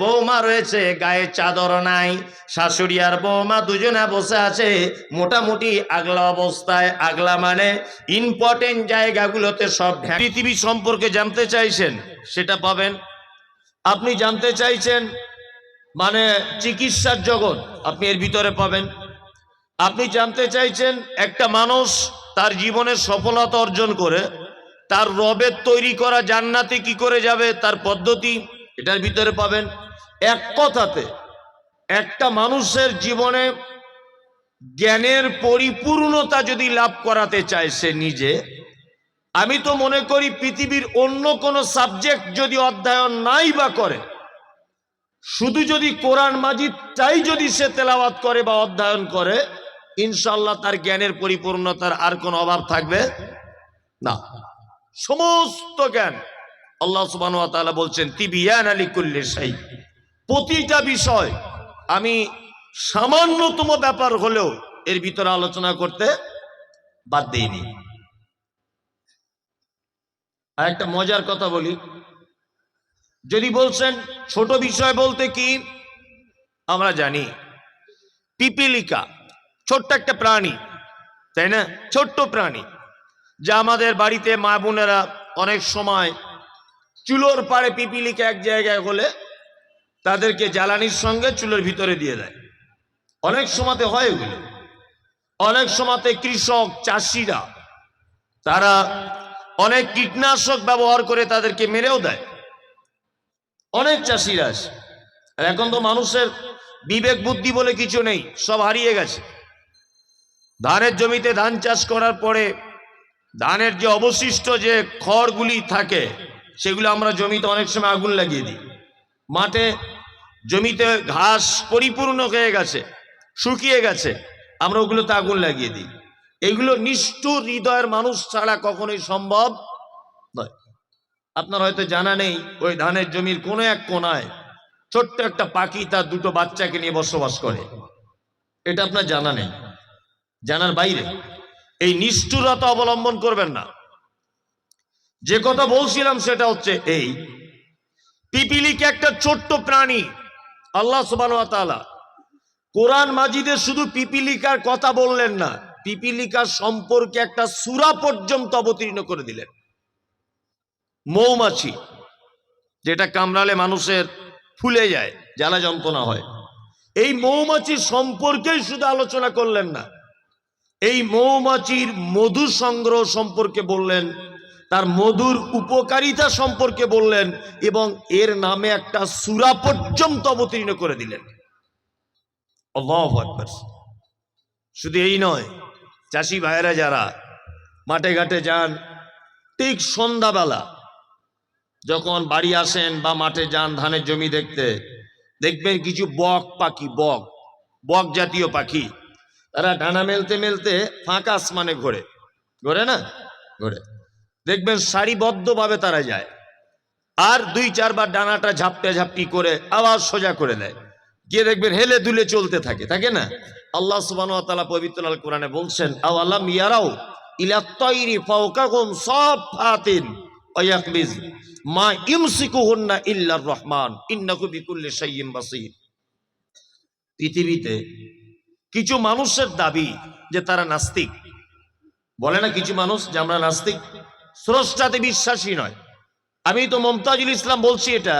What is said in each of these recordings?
বৌমা রয়েছে, গায়ে চাদর নাই। শাশুড়ি আর বৌমা দুজনে বসে আছে, মোটামুটি আগলা অবস্থায়। আগলা মানে ইম্পর্টেন্ট জায়গাগুলোতে সব পৃথিবী সম্পর্কে জানতে চাইছেন, সেটা পাবেন। আপনি জানতে চাইছেন মানে চিকিৎসার জগৎ, আপনি এর ভিতরে পাবেন। আপনি জানতে চাইছেন, একটা মানুষ তার জীবনে সফলতা অর্জন করে, তার রবের তৈরি করা জান্নাতে কি করে যাবে, তার পদ্ধতি এটার ভিতরে পাবেন এক কথাতে একটা মানুষের জীবনে জ্ঞানের পরিপূর্ণতা যদি লাভ করাতে চায় সে নিজে, আমি তো মনে করি পৃথিবীর অন্য কোনো সাবজেক্ট যদি অধ্যয়ন নাই বা করে, শুধু যদি কোরআন মাজিদটাই যদি সে তেলাওয়াত করে বা অধ্যয়ন করে ইনশাল্লাহ তার জ্ঞানের পরিপূর্ণতার আর কোনো অভাব থাকবে না। সমস্ত জ্ঞান আল্লাহ সুবাহ বলছেন, তিবিয়ান আলী কুল্লি সাই প্রতিটা বিষয় আমি সামান্যতম ব্যাপার হলেও এর ভিতরে আলোচনা করতে বাদ দিইনি। আর একটা মজার কথা বলি। যদি বলছেন, ছোট বিষয় বলতে কি? আমরা জানি, পিপিলিকা ছোট্ট একটা প্রাণী, তাই না? ছোট্ট প্রাণী, যা আমাদের বাড়িতে মা বোনেরা অনেক সময় চুলোর পাড়ে পিপিলিকে এক জায়গায় হলে তাদেরকে জ্বালানির সঙ্গে চুলোর ভিতরে দিয়ে দেয়। অনেক সময়তে হয় এগুলো। অনেক সময়তে কৃষক, চাষিরা, তারা অনেক কীটনাশক ব্যবহার করে তাদেরকে মেরেও দেয়। অনেক চাষিরা আছে। আর এখন তো মানুষের বিবেক বুদ্ধি বলে কিছু নেই, সব হারিয়ে গেছে। ধানের জমিতে ধান চাষ করার পরে ধানের যে অবশিষ্ট যে খড়গুলি থাকে সেগুলো আমরা জমিতে অনেক সময় আগুন লাগিয়ে দিই। মাঠে জমিতে ঘাস পরিপূর্ণ হয়ে গেছে, শুকিয়ে গেছে, আমরা ওগুলোতে আগুন লাগিয়ে দিই। এগুলো নিষ্ঠুর হৃদয়ের মানুষ ছাড়া কখনোই সম্ভব নয়। আপনার হয়তো জানা নেই, ওই ধানের জমির কোনো এক কোনায় ছোট্ট একটা পাখি তার দুটো বাচ্চাকে নিয়ে বসবাস করে। এটা আপনার জানা নেই, জানার বাইরে। এই নিষ্ঠুরতা অবলম্বন করবেন না। যে কথা বলছিলাম সেটা হচ্ছে এই। পিপিলিকে একটা ছোট্ট প্রাণী, আল্লাহ সুবাহ কোরআন মাজিদে শুধু পিপিলিকার কথা বললেন না, পিপিলিকার সম্পর্কে একটা সুরা পর্যন্ত অবতীর্ণ করে দিলেন। মৌমাছি, যেটা কামড়ালে মানুষের ফুলে যায়, জ্বালা যন্ত্রণা হয়। এই মৌমাছির সম্পর্কেই শুধু আলোচনা করলেন না, এই মৌমাছির মধু সংগ্রহ সম্পর্কে বললেন তার মধুর উপকারিতা সম্পর্কে বললেন এবং এর নামে একটা সুরা পর্যন্ত অবতীর্ণ করে দিলেন। শুধু এই নয়, চাষি ভাইয়েরা যারা মাঠে ঘাটে যান, ঠিক সন্ধ্যাবেলা যখন বাড়ি আসেন বা মাঠে যান ধানের জমি দেখতে, দেখবেন কিছু বক পাখি, বক বক জাতীয় পাখি। তারা ডানা মেলতে মেলতে ফাঁকা আসমানে ঘোরে। ঘোরে না? ঘোরে। দেখবেন সারিবদ্ধভাবে তারা যায়। আর দুই, চারবার ডানাটা ঝাপটে ঝাপটি করে আবার সোজা করে দেয়। গিয়ে দেখবেন হেলে দুলে চলতে থাকে থাকে না? আল্লাহ সুবাহ পবিত্র আল কোরআনে বলছেন আও আল্লাহ ফাওকাকুম সব মা রহমান পৃথিবীতে কিছু মানুষের দাবি যে তারা নাস্তিক। বলে না কিছু মানুষ যে আমরা নাস্তিক? স্রষ্টাতে বিশ্বাসী নয়। আমি তো মমতাজুল ইসলাম বলছি এটা,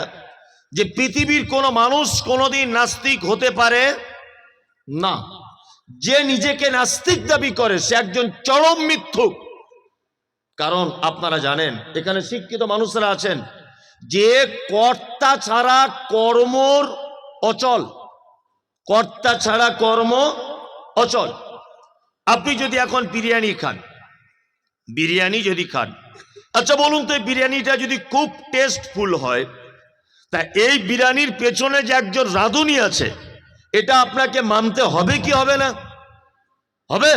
যে পৃথিবীর কোনো মানুষ কোনোদিন নাস্তিক হতে পারে না। যে নিজেকে নাস্তিক দাবি করে, সে একজন চরম মিথ্যুক। কারণ আপনারা জানেন, এখানে শিক্ষিত মানুষরা আছেন, যে কর্তা ছাড়া কর্মর অচল। কর্তা ছাড়া কর্ম অচল। আপনি যদি এখন বিরিয়ানি খান, বিরিয়ানি যদি খান আচ্ছা বলুন তো বিরিয়ানিটা যদি খুব টেস্টফুল হয়, তা এই বিরিয়ানির পেছনে যে একজন রাঁধুনি আছে, এটা আপনাকে মানতে হবে কি হবে না? হবে?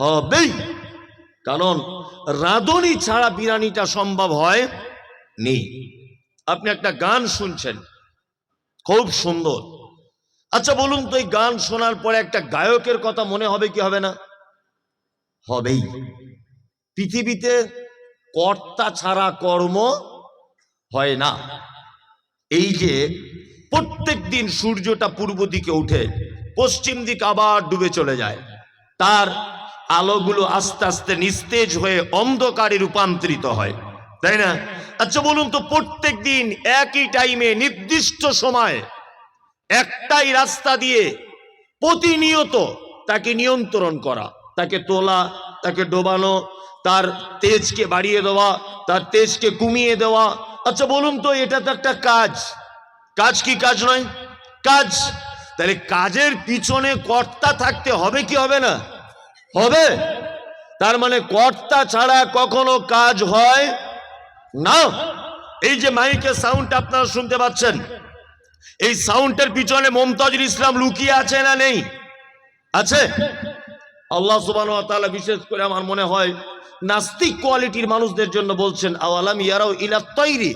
হবেই। কারণ রাঁধুনি ছাড়া বিরিয়ানিটা সম্ভব হয় নেই। আপনি একটা গান শুনছেন, খুব সুন্দর। আচ্ছা বলুন তো, এই গান শোনার পরে একটা গায়কের কথা মনে হবে কি হবে না? হবেই। পৃথিবীতে কর্তা ছাড়া কর্ম হয় না। এই যে প্রত্যেক দিন সূর্যটা পূর্ব দিকে উঠে পশ্চিম দিক আবার ডুবে চলে যায়। তার আলোগুলো আস্তে আস্তে নিস্তেজ হয়ে অন্ধকারে রূপান্তরিত হয়। তাই না? আচ্ছা বলুন তো, প্রত্যেক দিন একই টাইমে নির্দিষ্ট সময় একটাই রাস্তা দিয়ে প্রতিনিয়ত তাকে নিয়ন্ত্রণ করা, তাকে তোলা, তাকে ডোবানো তার তেজকে বাড়িয়ে দেওয়া, তার তেজকে কমিয়ে দেওয়া। আচ্ছা বলুন তো, এটা তো একটা কাজ। কাজ কি কাজ নয়? কাজ। তাহলে কাজের পিছনে কর্তা থাকতে হবে কি হবে না? হবে। তার মানে কর্তা ছাড়া কখনো কাজ হয় না। এই যে মাইকের সাউন্ড আপনারা শুনতে পাচ্ছেন, এই সাউন্ডের পিছনে মমতাজুল ইসলাম লুকিয়ে আছে না নেই? আছে? আল্লাহ সুবান বিশেষ করে আমার মনে হয় নাস্তিক কোয়ালিটির মানুষদের জন্য বলছেন, আওয়ালাম ইয়ারাও ইলা তৈরি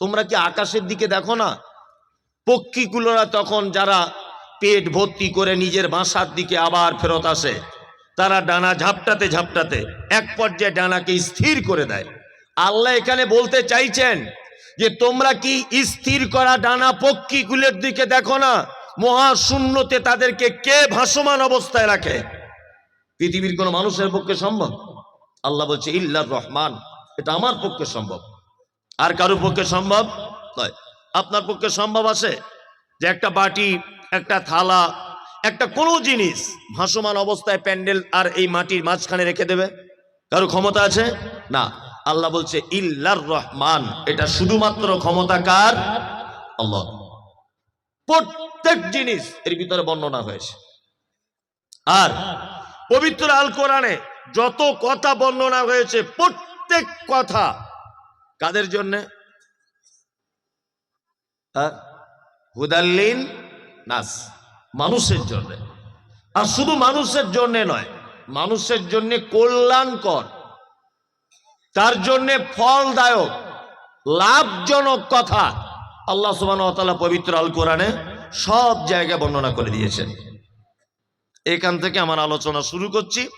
তোমরা কি আকাশের দিকে দেখো না? পক্ষীগুলোরা তখন যারা পেট ভর্তি করে নিজের বাসার দিকে আবার ফেরত আসে, তারা ডানা ঝাপটাতে ঝাপটাতে এক পর্যায়ে ডানাকে স্থির করে দেয়। আল্লাহ এখানে বলতে চাইছেন যে তোমরা কি স্থির করা ডানা পক্ষীগুলোর দিকে দেখো না? মহাশূন্যতে তাদেরকে কে ভাসমান অবস্থায় রাখে? পৃথিবীর কোনো মানুষের পক্ষে সম্ভব? আল্লাহ বলছে ইল্লার রহমান, এটা আমার পক্ষে সম্ভব। আর কারোর পক্ষে সম্ভব নয়। আপনার পক্ষে সম্ভব আছে যে একটা বাটি, একটা থালা, একটা কোনো জিনিস ভাসমান অবস্থায় প্যান্ডেল আর এই মাটির মাঝখানে রেখে দেবে? কারও ক্ষমতা আছে? না। আল্লাহ বলছে, ইল্লার রহমান। এটা শুধুমাত্র ক্ষমতা কার? আল্লাহ। প্রত্যেক জিনিস এর ভিতরে বর্ণনা হয়েছে। আর পবিত্র আল কোরআনে যত কথা বর্ণনা হয়েছে, প্রত্যেক কথা কাদের জন্যে? হ্যাঁ? হুদাল্লিন নাস, মানুষের জন্য। আর শুধু মানুষের জন্য নয়, মানুষের জন্য কল্যাণকর। তার জন্য ফলদায়ক, লাভজনক কথা আল্লাহ সুবান পবিত্র আল কোরআনে সব জায়গায় বর্ণনা করে দিয়েছেন। এখান থেকে আমার আলোচনা শুরু করছি।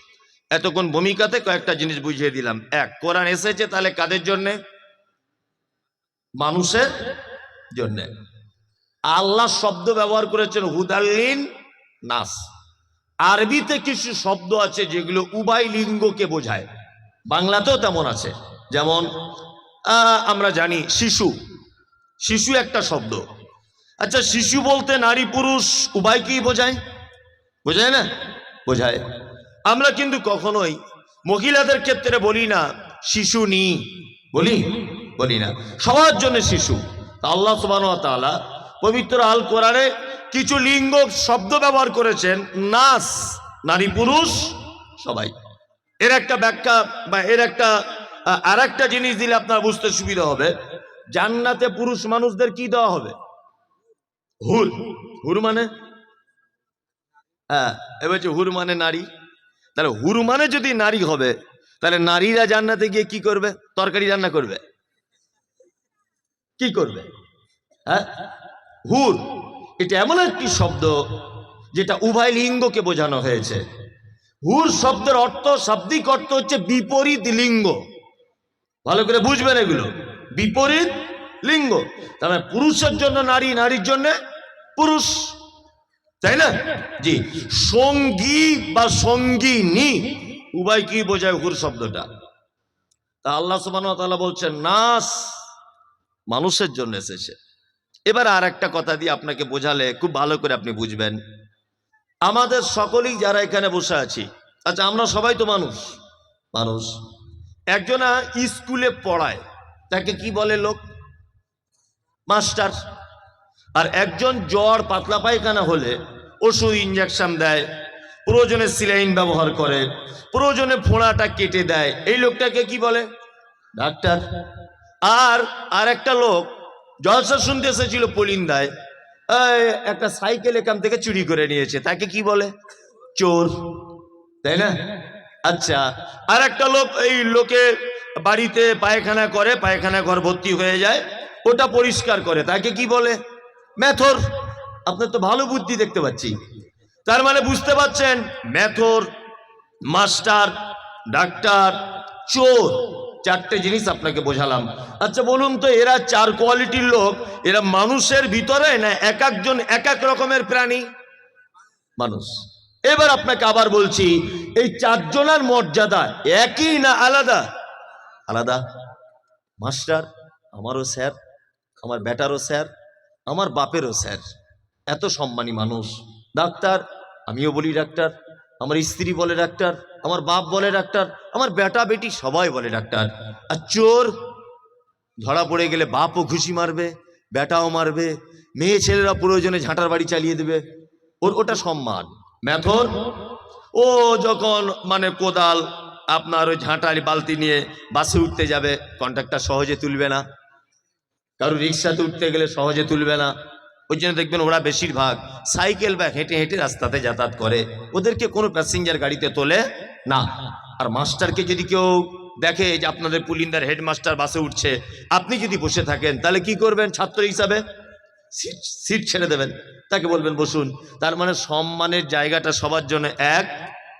এতক্ষণ ভূমিকাতে কয়েকটা জিনিস বুঝিয়ে দিলাম। এক, কোরআন এসেছে তাহলে কাদের জন্যে? মানুষের জন্যে। আল্লাহ শব্দ ব্যবহার করেছেন হুদাল্লিন নাস। আরবিতে কিছু শব্দ আছে যেগুলো উভয় লিঙ্গকে বোঝায়। বাংলাতেও তেমন আছে। যেমন আমরা জানি শিশু। শিশু একটা শব্দ। আচ্ছা শিশু বলতে নারী, পুরুষ উভয়কেই বোঝায়? বোঝায় না? বোঝায়। আমরা কিন্তু কখনোই মহিলাদের ক্ষেত্রে বলি না, শিশু নি। বলি? বলি না। সবার জন্য শিশু। আল্লাহ সুবান তাআলা পবিত্র আল কোরআনে কিছু লিঙ্গ শব্দ ব্যবহার করেছেন, নাস, নারী, পুরুষ, সবাই। এর একটা ব্যাখ্যা বা এর একটা আর একটা জিনিস দিলে আপনার বুঝতে সুবিধা হবে। জান্নাতে পুরুষ মানুষদের কি দেওয়া হবে? হুর। হুর মানে? হ্যাঁ এবার হুর মানে নারী। তাহলে হুর মানে যদি নারী হবে, তাহলে নারীরা জান্নাতে গিয়ে কি করবে? তরকারি রান্না করবে। কি করবে? হ্যাঁ হুর। এটা এমন একটি শব্দ যেটা উভয় লিঙ্গকে বোঝানো হয়েছে। হুর শব্দের অর্থ, শাব্দিক অর্থ হচ্ছে বিপরীত লিঙ্গ। ভালো করে বুঝবেন এগুলো। বিপরীত লিঙ্গ। মানে পুরুষের জন্য নারী, নারীর জন্য পুরুষ। তাই না? জি। সঙ্গী বা সঙ্গিনী, উভয় কি বোঝায় হুর শব্দটা? তা আল্লাহ সুবাহ বলছেন, নাস মানুষের জন্য এসেছে। এবার আর একটা কথা দিয়ে আপনাকে বোঝালে খুব ভালো করে আপনি বুঝবেন। আমাদের সকলেই যারা এখানে বসে আছি। আচ্ছা আমরা সবাই তো মানুষ। মানুষ। একজনা স্কুলে পড়ায়। তাকে কি বলে লোক? মাস্টার। আর একজন জ্বর পাতলা পায়খানা হলে ওষুধ ইঞ্জেকশন দেয় প্রয়োজনে সিলাইন ব্যবহার করে প্রয়োজনে ফোঁড়াটা কেটে দেয়। এই লোকটাকে কি বলে? ডাক্তার। আর আর একটা লোক জলসা শুনতে এসেছিল পলিন্দায় এই, একটা সাইকেল এখান থেকে চুরি করে নিয়েছে। তাকে কি বলে? চোর। তাই না? আচ্ছা আর একটা লোক এই লোকে বাড়িতে পায়খানা করে, পায়খানা ঘর ভর্তি হয়ে যায়, ওটা পরিষ্কার করে। তাকে কি বলে? ম্যাথর আপনার তো ভালো বুদ্ধি দেখতে পাচ্ছি। তার মানে বুঝতে পাচ্ছেন ম্যাথর মাস্টার, ডাক্তার, চোর। চারটে জিনিস আপনাকে বোঝালাম। আচ্ছা বলুন তো, এরা চার কোয়ালিটির লোক, এরা মানুষের ভিতরে না এক একজন এক এক রকমের প্রাণী? মানুষ। এবার আপনাকে আবার বলছি, এই চারজনের মর্যাদা একই না আলাদা? আলাদা। মাস্টার, আমারও স্যার, আমার বেটারও স্যার, আমার বাপেরও স্যার। এত সম্মানী মানুষ। ডাক্তার, আমিও বলি ডাক্তার, আমার স্ত্রী বলে ডাক্তার আমার বাপ বলে ডাক্তার, আমার বেটা বেটি সবাই বলে ডাক্তার। আর চোর, ধরা পড়ে গেলে বাপও ঘুষি মারবে, বেটাও মারবে, মেয়ে ছেলেরা প্রয়োজনে ঝাঁটার বাড়ি চালিয়ে দেবে। ওর ওটা সম্মান। ম্যাথর ও যখন মানে কোদাল, আপনার ওই ঝাঁটার বালতি নিয়ে বাসে উঠতে যাবে কন্ট্রাক্টর সহজে তুলবে না। কারও রিক্সাতে উঠতে গেলে সহজে তুলবে না। ওই জন্য দেখবেন ওরা বেশিরভাগ সাইকেল বা হেঁটে হেঁটে রাস্তাতে যাতায়াত করে। ওদেরকে কোনো প্যাসেঞ্জার গাড়িতে তোলে না, আর মাস্টারকে যদি কেউ দেখে যে আপনাদের পুলিন্দার হেডমাস্টার বাসে উঠছে, আপনি যদি বসে থাকেন, তাহলে কি করবেন ছাত্র হিসাবে? সিট ছেড়ে দেবেন। তাকে বলবেন, বসুন। তার মানে সম্মানের জায়গাটা সবার জন্য এক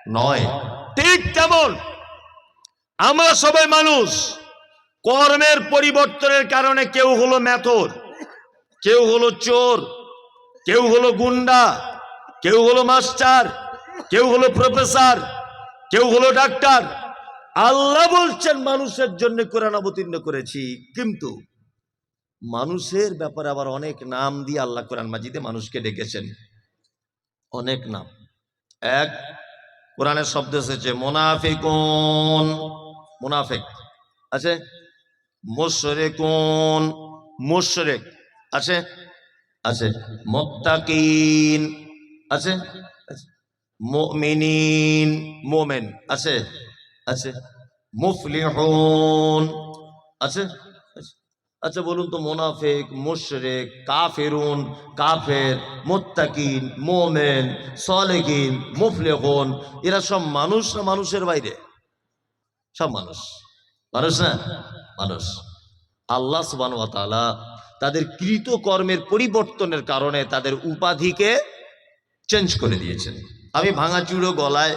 নয়। ঠিক তেমন। আমরা সবাই মানুষ। কর্মের পরিবর্তনের কারণে কেউ হলো ম্যাথর, কেউ হলো চোর, কেউ হলো গুন্ডা, কেউ হলো মাস্টার, কেউ হলো প্রফেসর। কেউ হলো ডাক্তার। আল্লাহ বলছেন, মানুষের জন্য কোরআন অবতীর্ণ করেছি। কিন্তু মানুষের ব্যাপারে আবার অনেক নাম দিয়ে আল্লাহ কোরআন মাজিদে মানুষকে ডেকেছেন। অনেক নাম। এক, কোরআনের শব্দ এসেছে, মোনাফিকুন। মোনাফেক। আছে? মোশরেকুন। মোশরেক। আছে? আছে। মোত্তাকিন। আছে। মুমিনিন, মোমেন, আছে? আছে। মুফলিহুন, আছে। আচ্ছা বলুন তো, মোনাফেক, মুশরেক, কাফেরুন, কাফের, মোত্তাকিন, মোমেন সলেকিন মুফলেহুন, এরা সব মানুষ না মানুষের বাইরে? সব মানুষ। মানুষ না? মানুষ। আল্লাহ সুবান তাদের কৃত কর্মের পরিবর্তনের কারণে তাদের উপাধিকে চেঞ্জ করে দিয়েছেন। আমি ভাঙাচুরো গলায়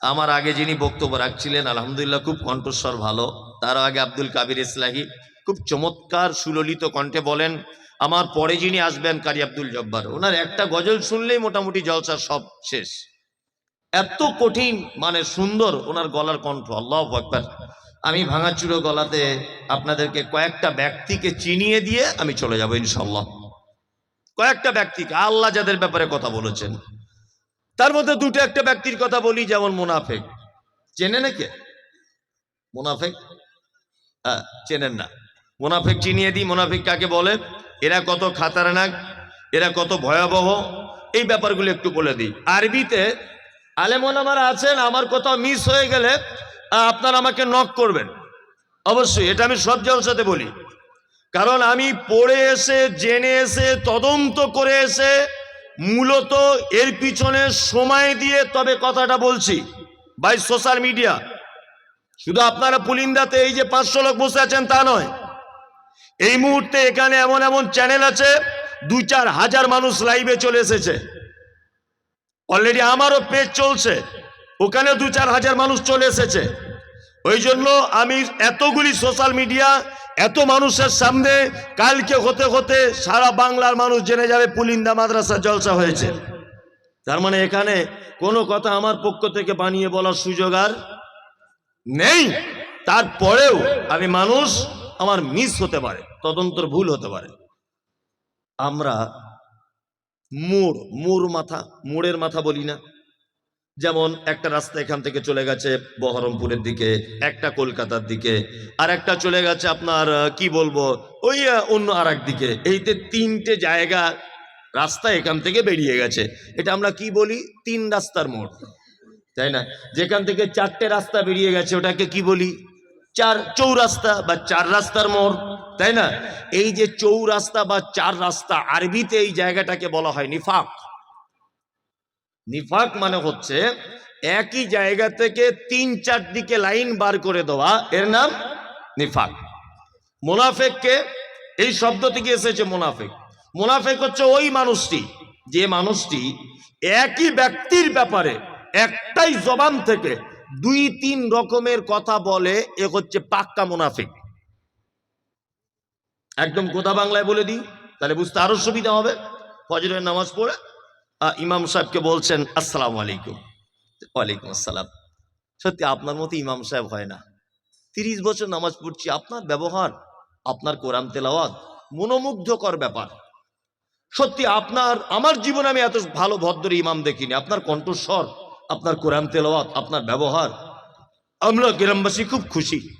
আমার আগে যিনি বক্তব্য রাখছিলেন, আলহামদুলিল্লাহ খুব কণ্ঠস্বর ভালো। তার আগে আব্দুল কাবির ইসলাহি খুব চমৎকার সুললিত কণ্ঠে বলেন, আমার পরে যিনি আসবেন কারি আব্দুল জব্বার, ওনার একটা গজল শুনলেই মোটামুটি জলসা সব শেষ। এত কঠিন মানে সুন্দর ওনার গলার কণ্ঠ, আল্লাহ আকবার। আমি ভাঙাচুরো গলাতে আপনাদেরকে কয়েকটা ব্যক্তিকে চিনিয়ে দিয়ে আমি চলে যাব ইনশাল্লাহ কয়েকটা ব্যক্তিকে, আল্লাহ যাদের ব্যাপারে কথা বলেছেন। তার মধ্যে দুটো একটা ব্যক্তির কথা বলি, যেমন মুনাফেক। চেনে নাকি মুনাফেক? হ্যাঁ চেনেন না। মুনাফেক চিনিয়ে দিই, মুনাফিক কাকে বলে? এরা কত খাতারনাক, এরা কত ভয়াবহ, এই ব্যাপারগুলো একটু বলে দিই। আরবিতে আলেমন আমার আছেন, আমার কোথাও মিস হয়ে গেলে আপনারা আমাকে নক করবেন। অবশ্যই, এটা আমি সব জলসাতে বলি। কারণ আমি পড়ে এসে, জেনে এসে, তদন্ত করে এসে মূলত এর পিছনে সময় দিয়ে তবে কথাটা বলছি বাই সোশ্যাল মিডিয়া শুধু আপনারা পুলিন্দাতে এই যে পাঁচশো লোক বসে আছেন তা নয়, এই মুহূর্তে এখানে এমন এমন চ্যানেল আছে দু চার হাজার মানুষ লাইভে চলে এসেছে। অলরেডি আমারও পেজ চলছে ওখানে দু চার হাজার মানুষ চলে এসেছে। ওই জন্য আমি এতগুলি সোশ্যাল মিডিয়া এত মানুষের সামনে কালকে হতে হতে সারা বাংলার মানুষ জেনে যাবে পুলিন্দা মাদ্রাসা জলসা হয়েছে। তার মানে এখানে কোনো কথা আমার পক্ষ থেকে বানিয়ে বলার সুযোগ আর নেই। তারপরেও আমি মানুষ, আমার মিস হতে পারে, তদন্তর ভুল হতে পারে। আমরা মোড় মোড় মাথা, মোড়ের মাথা বলি না। যেমন একটা রাস্তা এখান থেকে চলে গেছে বহরমপুরের দিকে, একটা কলকাতার দিকে, আর একটা চলে গেছে আপনার কি বলব, ওই অন্য আর দিকে। এইতে তিনটে জায়গা রাস্তা এখান থেকে বেরিয়ে গেছে। এটা আমরা কি বলি? তিন রাস্তার মোড়। তাই না? যেখান থেকে চারটে রাস্তা বেরিয়ে গেছে, ওটাকে কি বলি? চার, চৌরাস্তা বা চার রাস্তার মোড়। তাই না? এই যে চৌরাস্তা বা চার রাস্তা, আরবিতে এই জায়গাটাকে বলা হয় নিফাক। নিফাক মানে হচ্ছে একই জায়গা থেকে তিন চার দিকে লাইন বার করে দেওয়া। এর নাম নিফাক। মোনাফেককে এই শব্দ থেকে এসেছে মোনাফেক। মোনাফেক হচ্ছে ওই মানুষটি, যে মানুষটি একই ব্যক্তির ব্যাপারে একটাই জবান থেকে দুই তিন রকমের কথা বলে, এ হচ্ছে পাক্কা মুনাফিক। একদম কোথা বাংলায় বলে দিই, তাহলে বুঝতে আরও সুবিধা হবে। ফজরের নামাজ পড়ে ইমাম সাহেবকে বলছেন, আসসালাম আলাইকুম। ওয়ালাইকুম আসসালাম। সত্যি আপনার মতো ইমাম সাহেব হয় না। তিরিশ বছর নামাজ পড়ছি, আপনার ব্যবহার, আপনার কোরআন তেলাওয়াত মনোমুগ্ধকর ব্যাপার। সত্যি আপনার, আমার জীবনে আমি এত ভালো, ভদ্র ইমাম দেখিনি। আপনার কণ্ঠস্বর, আপনার কোরআন তেলাওয়াত, আপনার ব্যবহার, আমরা গ্রামবাসী খুব খুশি।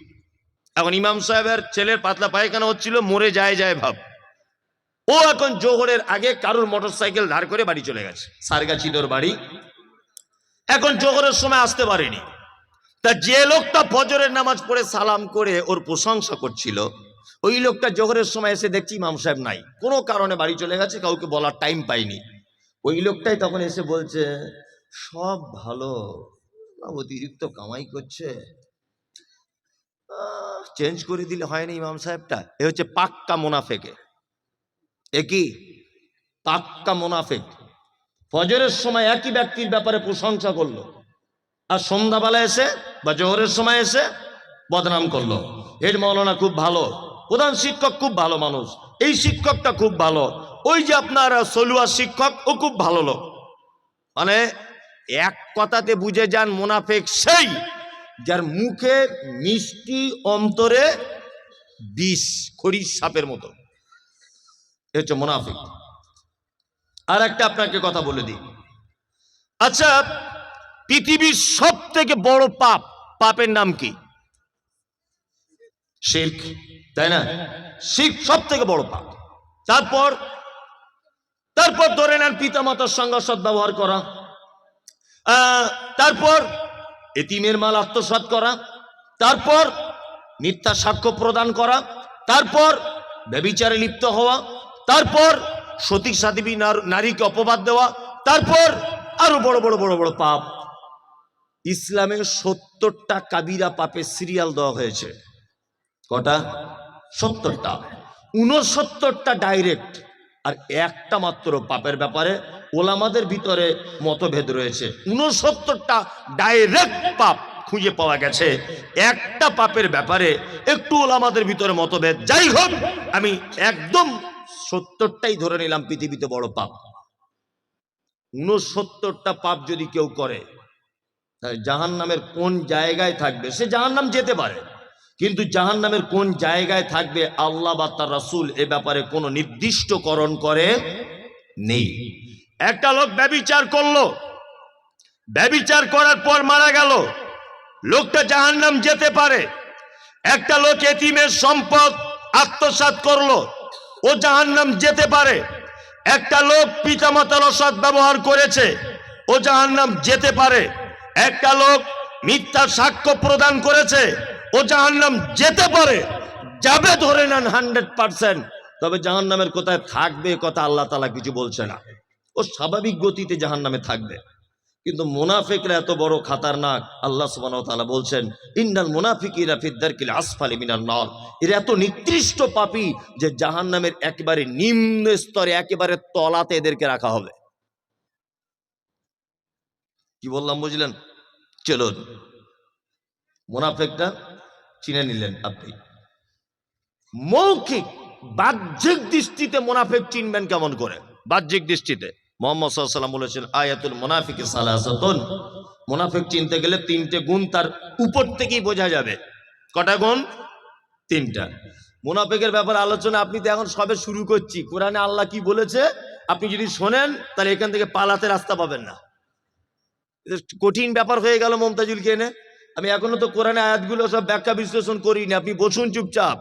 এখন ইমাম সাহেবের ছেলের পাতলা পায়খানা হচ্ছিল, মরে যায় যায় ভাব। ও এখন জোহরের আগে কারুর মোটর সাইকেল ধার করে বাড়ি চলে গেছে। সারগাছিদোর বাড়ি। এখন জোহরের সময় আসতে পারেনি। তা যে লোকটা ফজরের নামাজ পড়ে সালাম করে ওর প্রশংসা করছিল, ওই লোকটা জোহরের সময় এসে দেখছি ইমাম সাহেব নাই। কোনো কারণে বাড়ি চলে গেছে, কাউকে বলার টাইম পাইনি ওই লোকটাই তখন এসে বলছে, সব ভালো। অতিরিক্ত কামাই করছে। চেঞ্জ করে দিলে হয়নি ইমাম সাহেবটা। এ হচ্ছে পাক্কা মোনাফেকে। এ কি? পাক্কা মোনাফেক। ফজরের সময় একই ব্যক্তির ব্যাপারে প্রশংসা করল। আর সন্ধ্যাবেলা এসে বা জোহরের সময় এসে বদনাম করল। এর মৌলানা খুব ভালো। প্রধান শিক্ষক খুব ভালো মানুষ। এই শিক্ষকটা খুব ভালো। ওই যে আপনার সলুয়া শিক্ষক, ও খুব ভালো লোক। মানে এক কথাতে বুঝে যান মোনাফেক সেই যার মুখে মিষ্টি অন্তরে বিষ, খড়ির সাপের মতো। হচ্ছে মোনাফিক। আর একটা আপনাকে কথা বলে দিই। আচ্ছা পৃথিবীর সব থেকে বড় পাপ, পাপের নাম কি? শির্ক, তাই না? শির্ক সব থেকে বড় পাপ। তারপর তারপর ধরে নেন পিতা মাতার সঙ্গে সদ্ব্যবহার করা। তারপর এতিমের মাল আত্মসাৎ করা। তারপর মিথ্যা সাক্ষ্য প্রদান করা। তারপর ব্যবিচারে লিপ্ত হওয়া। তারপর সতী সাধিবী নারীকে অপবাদ দেওয়া, তারপর আরও বড় বড় বড় বড় পাপ। ইসলামের সত্তরটা কাবিরা পাপে সিরিয়াল দেওয়া হয়েছে। কটা? সত্তরটা। উনসত্তরটা ডাইরেক্ট। আর একটা মাত্র পাপের ব্যাপারে ওলামাদের ভিতরে মতভেদ রয়েছে। উনসত্তরটা ডাইরেক্ট পাপ খুঁজে পাওয়া গেছে। একটা পাপের ব্যাপারে একটু ওলামাদের ভিতরে মতভেদ। যাই হোক, আমি একদম সত্তরটাই ধরে নিলাম পৃথিবীতে বড় পাপ। উনসত্তরটা পাপ যদি কেউ করে জাহান নামের কোন জায়গায় থাকবে? সে জাহান নাম যেতে পারে, কিন্তু জাহান নামের কোন জায়গায় থাকবে আল্লাহ বা তার রাসুল এ ব্যাপারে কোনো নির্দিষ্টকরণ করে নেই। একটা লোক ব্যবিচার করল, ব্যবিচার করার পর মারা গেল, লোকটা জাহান নাম যেতে পারে। একটা লোক এতিমের সম্পদ আত্মসাৎ করল ও জাহান নাম যেতে পারে। একটা লোক পিতামাতার অসৎ ব্যবহার করেছে, ও জাহান নাম যেতে পারে। একটা লোক মিথ্যা সাক্ষ্য প্রদান করেছে, ও জাহান্নাম যেতে পারে। যাবে ধরে নেন হান্ড্রেড পার্সেন্ট। তবে জাহান্নামের কোথায় থাকবে কথা আল্লাহ তালা কিছু বলছে না। ও স্বাভাবিক গতিতে জাহান্নামে থাকবে। কিন্তু মুনাফিকরা এত বড় খাতারনাক। আল্লাহ তাআলা বলছেন, ইন্নাল মুনাফিকিরা ফিদ্দারকিল আসফালি মিনান নার। এরা এত নিকৃষ্ট পাপী যে জাহান্নামের একেবারে নিম্ন স্তরে, একেবারে তলাতে এদেরকে রাখা হবে। কি বললাম বুঝলেন? চলুন। মুনাফেকটা চিনে নিলেন আপনি। মৌখিক, বাহ্যিক দৃষ্টিতে মোনাফেক চিনবেন কেমন করে? বাহ্যিক দৃষ্টিতে। মোহাম্মদ সাল্লাম বলেছেন, আয়াতুল মোনাফিক সালাসাতুন। মোনাফেক চিনতে গেলে তিনটে গুণ তার উপর থেকেই বোঝা যাবে। কটা গুণ? তিনটা। মোনাফেকের ব্যাপারে আলোচনা, আপনি তো এখন সবে শুরু করছি। কোরআনে আল্লাহ কি বলেছে? আপনি যদি শোনেন, তাহলে এখান থেকে পালাতে রাস্তা পাবেন না। কঠিন ব্যাপার হয়ে গেল মমতাজুলকে এনে। আমি এখনও তো কোরআনে আয়াতগুলো সব ব্যাখ্যা বিশ্লেষণ করিনি। আপনি বসুন চুপচাপ।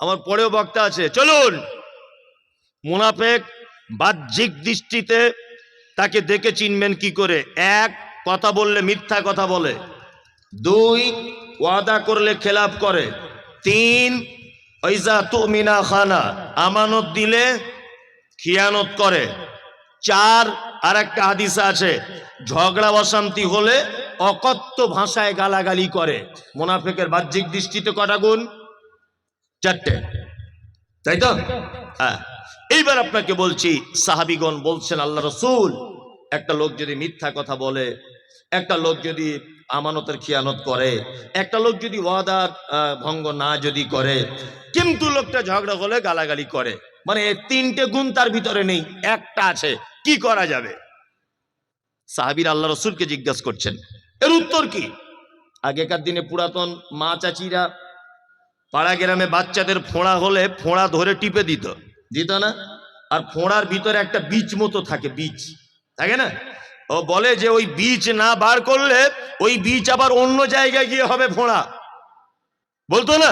আমার পরেও বক্তা আছে। চলুন। মুনাফেক বাহ্যিক দৃষ্টিতে তাকে দেখে চিনবেন কি করে? এক, কথা বললে মিথ্যা কথা বলে। দুই, ওয়াদা করলে খেলাপ করে। তিন ঐজা তুমিনা খানা আমানত দিলে খিয়ানত করে। চার আর একটা হাদিসা আছে, ঝগড়া অশান্তি হলে অকথ্য ভাষায় গালাগালি করে। মোনাফেকের বাহ্যিক দৃষ্টিতে কটা গুণ? চারটে। তাই তো? হ্যাঁ। এইবার আপনাকে বলছি, সাহাবিগণ বলছেন, আল্লাহ রসুল, একটা লোক যদি মিথ্যা কথা বলে, একটা লোক যদি আমানতের খিয়ানত করে, একটা লোক যদি ওয়াদার ভঙ্গ না যদি করে, কিন্তু লোকটা ঝগড়া হলে গালাগালি করে। মানে তিনটে গুণ তার ভিতরে নেই, একটা আছে, কি করা যাবে? সাহাবির আল্লাহ রসুলকে জিজ্ঞাসা করছেন, এর উত্তর কি? আগেকার দিনে পুরাতন মা চাচিরা পাড়া গ্রামে বাচ্চাদের ফোঁড়া হলে ফোঁড়া ধরে টিপে দিত। দিত না? আর ফোঁড়ার ভিতরে একটা বীজ মতো থাকে, বীজ। থাকে না? ও বলে যে ওই বীজ না বার করলে ওই বীজ আবার অন্য জায়গায় গিয়ে হবে ফোঁড়া। বলতো না?